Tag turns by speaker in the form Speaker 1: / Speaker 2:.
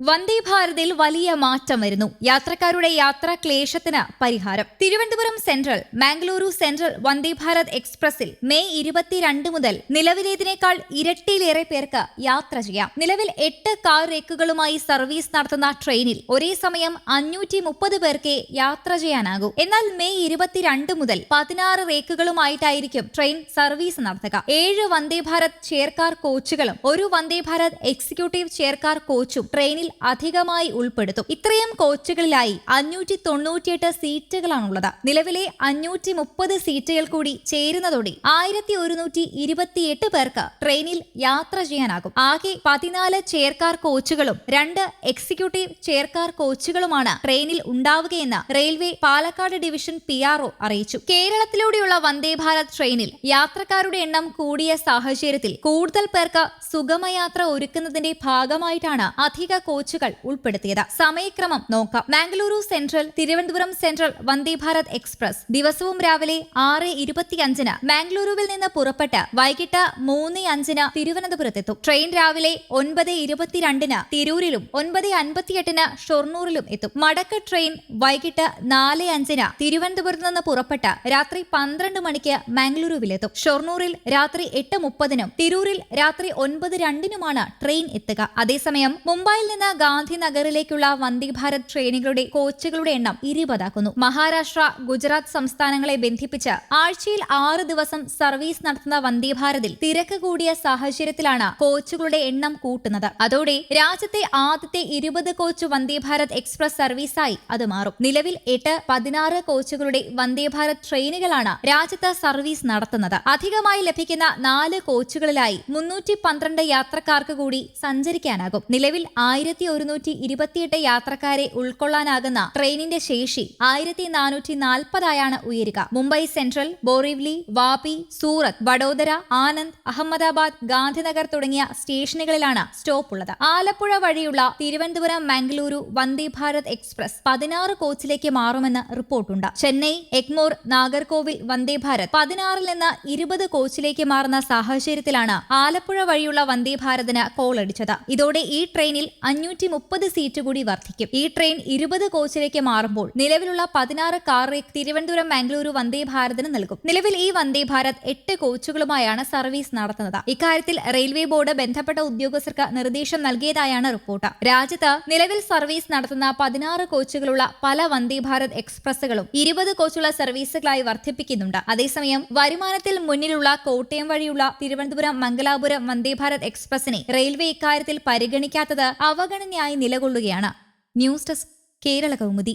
Speaker 1: വന്ദേ ഭാരതിൽ വലിയ മാറ്റം വരുന്നു. യാത്രക്കാരുടെ യാത്രാ ക്ലേശത്തിന് പരിഹാരം. തിരുവനന്തപുരം സെൻട്രൽ മാംഗ്ലൂരു സെൻട്രൽ വന്ദേ ഭാരത് എക്സ്പ്രസിൽ മെയ് ഇരുപത്തിരണ്ട് മുതൽ നിലവിലേതിനേക്കാൾ ഇരട്ടിയിലേറെ പേർക്ക് യാത്ര ചെയ്യാം. നിലവിൽ എട്ട് കാർ റേക്കുകളുമായി സർവീസ് നടത്തുന്ന ട്രെയിനിൽ ഒരേ സമയം അഞ്ഞൂറ്റി മുപ്പത് പേർക്ക് യാത്ര ചെയ്യാനാകൂ. എന്നാൽ മെയ് ഇരുപത്തിരണ്ട് മുതൽ പതിനാറ് റേക്കുകളുമായിട്ടായിരിക്കും ട്രെയിൻ സർവീസ് നടത്തുക. ഏഴ് വന്ദേ ഭാരത് ചെയർകാർ കോച്ചുകളും ഒരു Vande Bharat executive chair car കോച്ചും ട്രെയിനിൽ അധികമായി ഉൾപ്പെടുത്തും. ഇത്രയും കോച്ചുകളിലായി അഞ്ഞൂറ്റി തൊണ്ണൂറ്റിയെട്ട് സീറ്റുകളാണുള്ളത്. നിലവിലെ അഞ്ഞൂറ്റി മുപ്പത് സീറ്റുകൾ കൂടി ചേരുന്നതോടെ ആയിരത്തി ഒരുന്നൂറ്റി ഇരുപത്തിയെട്ട് പേർക്ക് ട്രെയിനിൽ യാത്ര ചെയ്യാനാകും. ആകെ പതിനാല് ചെയർകാർ കോച്ചുകളും രണ്ട് എക്സിക്യൂട്ടീവ് ചെയർകാർ കോച്ചുകളുമാണ് ട്രെയിനിൽ ഉണ്ടാവുകയെന്ന് റെയിൽവേ പാലക്കാട് ഡിവിഷൻ പി അറിയിച്ചു. കേരളത്തിലൂടെയുള്ള വന്ദേ ഭാരത് ട്രെയിനിൽ യാത്രക്കാരുടെ എണ്ണം കൂടിയ സാഹചര്യത്തിൽ കൂടുതൽ പേർക്ക് സുഗമയാത്ര ഒരുക്കുന്നതിന്റെ ഭാഗമായിട്ടാണ് അധിക കോച്ചുകൾ ഉൾപ്പെടുത്തിയത്. സമയക്രമം നോക്കാം. Mangaluru central Thiruvananthapuram central Vande Bharat express. ദിവസവും രാവിലെ ആറ് ഇരുപത്തിയഞ്ചിന് മാംഗ്ലൂരുവിൽ നിന്ന് പുറപ്പെട്ട് വൈകിട്ട് മൂന്ന് അഞ്ചിന് തിരുവനന്തപുരത്തെത്തും. ട്രെയിൻ രാവിലെ ഒൻപത് ഇരുപത്തിരണ്ടിന് തിരൂരിലും ഒൻപത് അൻപത്തിയെട്ടിന് ഷൊർണൂരിലും എത്തും. മടക്ക ട്രെയിൻ വൈകിട്ട് നാല് അഞ്ചിന് തിരുവനന്തപുരത്ത് നിന്ന് പുറപ്പെട്ട് രാത്രി പന്ത്രണ്ട് മണിക്ക് മാംഗ്ലൂരുവിലെത്തും ഷൊർണൂരിൽ രാത്രി എട്ട് മുപ്പതിനും തിരൂരിൽ രാത്രി ഒൻപത് രണ്ടിനുമാണ് ട്രെയിൻ എത്തുക. അതേസമയം മുംബൈയിൽ നിന്ന് ഗാന്ധിനഗറിലേക്കുള്ള വന്ദേ ഭാരത് ട്രെയിനുകളുടെ കോച്ചുകളുടെ എണ്ണം ഇരുപതാക്കുന്നു. മഹാരാഷ്ട്ര ഗുജറാത്ത് സംസ്ഥാനങ്ങളെ ബന്ധിപ്പിച്ച് ആഴ്ചയിൽ ആറ് ദിവസം സർവീസ് നടത്തുന്ന വന്ദേ ഭാരതിൽ തിരക്ക് കൂടിയ സാഹചര്യത്തിലാണ് കോച്ചുകളുടെ എണ്ണം കൂട്ടുന്നത്. അതോടെ രാജ്യത്തെ ആദ്യത്തെ ഇരുപത് കോച്ച് വന്ദേ ഭാരത് എക്സ്പ്രസ് സർവീസായി അത് മാറും. നിലവിൽ എട്ട് പതിനാറ് കോച്ചുകളുടെ വന്ദേ ഭാരത് ട്രെയിനുകളാണ് രാജ്യത്ത് സർവീസ് നടത്തുന്നത്. അധികമായി ലഭിക്കുന്ന നാല് കോച്ചുകളിലായി മുന്നൂറ്റി പന്ത്രണ്ട് യാത്രക്കാർക്ക് കൂടി സഞ്ചരിക്കാനാകും. നിലവിൽ ആയിരത്തി ഒരുന്നൂറ്റി ഇരുപത്തിയെട്ട് യാത്രക്കാരെ ഉൾക്കൊള്ളാനാകുന്ന ട്രെയിനിന്റെ ശേഷി ആയിരത്തി നാനൂറ്റി നാൽപ്പതായാണ് ഉയരുക. മുംബൈ സെൻട്രൽ ബോറിവ്ലി വാപി സൂറത്ത് വഡോദര ആനന്ദ് അഹമ്മദാബാദ് ഗാന്ധിനഗർ തുടങ്ങിയ സ്റ്റേഷനുകളിലാണ് സ്റ്റോപ്പ് ഉള്ളത് ആലപ്പുഴ വഴിയുള്ള തിരുവനന്തപുരം മംഗളൂരു വന്ദേ ഭാരത് എക്സ്പ്രസ് പതിനാറ് കോച്ചിലേക്ക് മാറുമെന്ന് റിപ്പോർട്ടുണ്ട്. ചെന്നൈ എഗ്മോർ നാഗർകോവിൽ വന്ദേ ഭാരത് പതിനാറിൽ നിന്ന് ഇരുപത് കോച്ചിലേക്ക് മാറുന്ന സാഹചര്യത്തിലാണ് ആലപ്പുഴ വഴിയുള്ള വന്ദേ ഭാരതിന് കോൾ അടിച്ചത് ഇതോടെ ഈ ട്രെയിനിൽ അഞ്ഞൂറ്റി മുപ്പത് സീറ്റ് കൂടി വർദ്ധിക്കും. ഈ ട്രെയിൻ ഇരുപത് കോച്ചിലേക്ക് മാറുമ്പോൾ നിലവിലുള്ള പതിനാറ് കാർ തിരുവനന്തപുരം ബാംഗ്ലൂരു വന്ദേ ഭാരതിന് നൽകും. നിലവിൽ ഈ വന്ദേ ഭാരത് എട്ട് കോച്ചുകളുമായാണ് സർവീസ് നടത്തുന്നത്. ഇക്കാര്യത്തിൽ റെയിൽവേ ബോർഡ് ബന്ധപ്പെട്ട ഉദ്യോഗസ്ഥർക്ക് നിർദ്ദേശം നൽകിയതായാണ് റിപ്പോർട്ട്. രാജ്യത്ത് നിലവിൽ സർവീസ് നടത്തുന്ന പതിനാറ് കോച്ചുകളുള്ള പല വന്ദേ ഭാരത് എക്സ്പ്രസുകളും ഇരുപത് കോച്ചുള്ള സർവീസുകളായി വർദ്ധിപ്പിക്കുന്നുണ്ട്. അതേസമയം വരുമാനത്തിൽ മുന്നിലുള്ള കോട്ടയം വഴിയുള്ള തിരുവനന്തപുരം മംഗലാപുരം വന്ദേ ഭാരത് എക്സ്പ്രസിനെ റെയിൽവേ ഇക്കാര്യത്തിൽ പരിഗണിക്കാത്തത് അവഗണനയായി നിലകൊള്ളുകയാണ്. News desk Kerala Kaumudi.